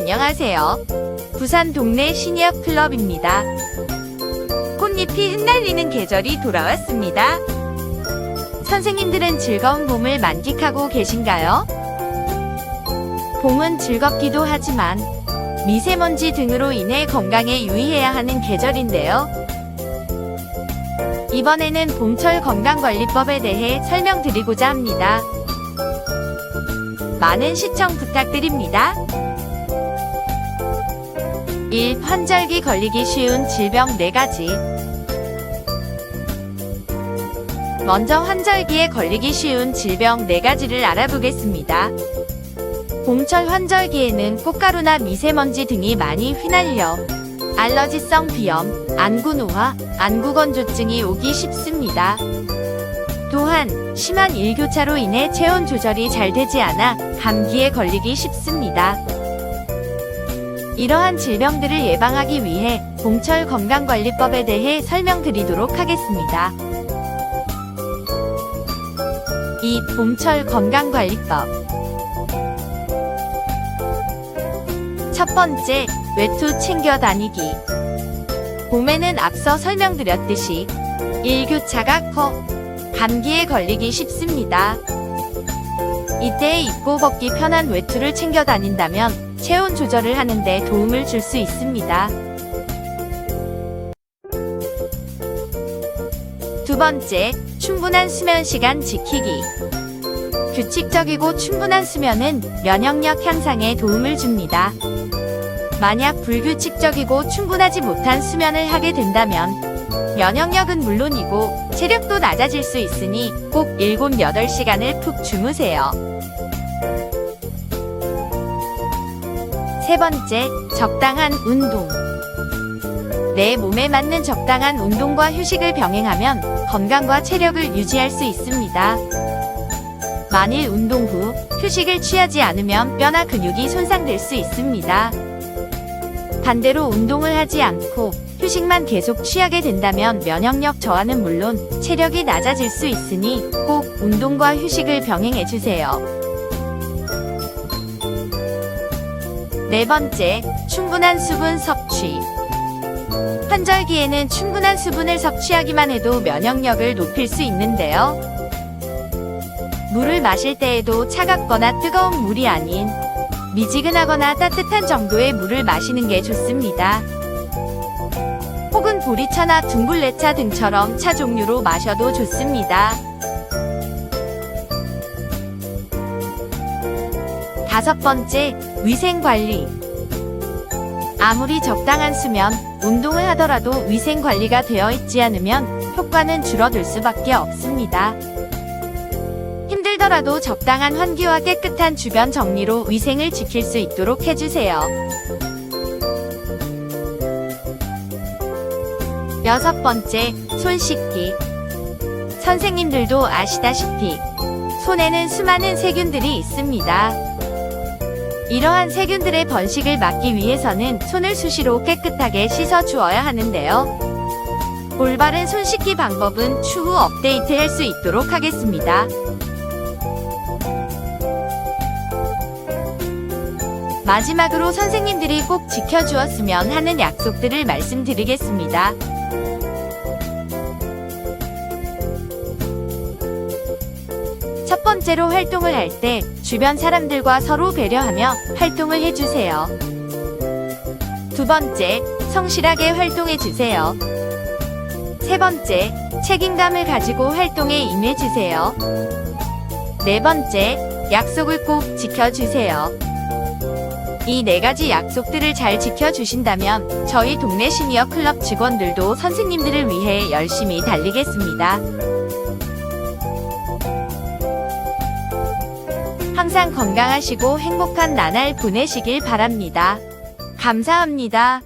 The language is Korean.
안녕하세요. 부산 동네 시니어 클럽입니다. 꽃잎이 흩날리는 계절이 돌아왔습니다. 선생님들은 즐거운 봄을 만끽하고 계신가요? 봄은 즐겁기도 하지만 미세먼지 등으로 인해 건강에 유의해야 하는 계절인데요. 이번에는 봄철 건강관리법에 대해 설명드리고자 합니다. 많은 시청 부탁드립니다. 1. 환절기 걸리기 쉬운 질병 4가지. 먼저 환절기에 걸리기 쉬운 질병 4가지를 알아보겠습니다. 봄철 환절기에는 꽃가루나 미세먼지 등이 많이 휘날려 알러지성 비염, 안구노화, 안구건조증이 오기 쉽습니다. 또한 심한 일교차로 인해 체온 조절이 잘 되지 않아 감기에 걸리기 쉽습니다. 이러한 질병들을 예방하기 위해 봄철 건강관리법에 대해 설명드리도록 하겠습니다. 이 봄철 건강관리법 첫 번째, 외투 챙겨 다니기. 봄에는 앞서 설명드렸듯이 일교차가 커 감기에 걸리기 쉽습니다. 이때 입고 벗기 편한 외투를 챙겨 다닌다면 체온 조절을 하는데 도움을 줄 수 있습니다. 두 번째, 충분한 수면 시간 지키기. 규칙적이고 충분한 수면은 면역력 향상에 도움을 줍니다. 만약 불규칙적이고 충분하지 못한 수면을 하게 된다면 면역력은 물론이고 체력도 낮아질 수 있으니 꼭 7, 8시간을 푹 주무세요. 세 번째, 적당한 운동. 내 몸에 맞는 적당한 운동과 휴식을 병행하면 건강과 체력을 유지할 수 있습니다. 만일 운동 후 휴식을 취하지 않으면 뼈나 근육이 손상될 수 있습니다. 반대로 운동을 하지 않고 휴식만 계속 취하게 된다면 면역력 저하는 물론 체력이 낮아질 수 있으니 꼭 운동과 휴식을 병행해 주세요. 네 번째, 충분한 수분 섭취. 환절기에는 충분한 수분을 섭취하기만 해도 면역력을 높일 수 있는데요. 물을 마실 때에도 차갑거나 뜨거운 물이 아닌 미지근하거나 따뜻한 정도의 물을 마시는 게 좋습니다. 혹은 보리차나 둥글레차 등처럼 차 종류로 마셔도 좋습니다. 다섯 번째, 위생 관리. 아무리 적당한 수면, 운동을 하더라도 위생 관리가 되어 있지 않으면 효과는 줄어들 수밖에 없습니다. 힘들더라도 적당한 환기와 깨끗한 주변 정리로 위생을 지킬 수 있도록 해주세요. 여섯 번째, 손 씻기. 선생님들도 아시다시피 손에는 수많은 세균들이 있습니다. 이러한 세균들의 번식을 막기 위해서는 손을 수시로 깨끗하게 씻어 주어야 하는데요. 올바른 손 씻기 방법은 추후 업데이트 할 수 있도록 하겠습니다. 마지막으로 선생님들이 꼭 지켜주었으면 하는 약속들을 말씀드리겠습니다. 첫 번째로 활동을 할 때 주변 사람들과 서로 배려하며 활동을 해주세요. 두 번째, 성실하게 활동해주세요. 세 번째, 책임감을 가지고 활동에 임해주세요. 네 번째, 약속을 꼭 지켜주세요. 이 네 가지 약속들을 잘 지켜주신다면 저희 동네 시니어 클럽 직원들도 선생님들을 위해 열심히 달리겠습니다. 항상 건강하시고 행복한 나날 보내시길 바랍니다. 감사합니다.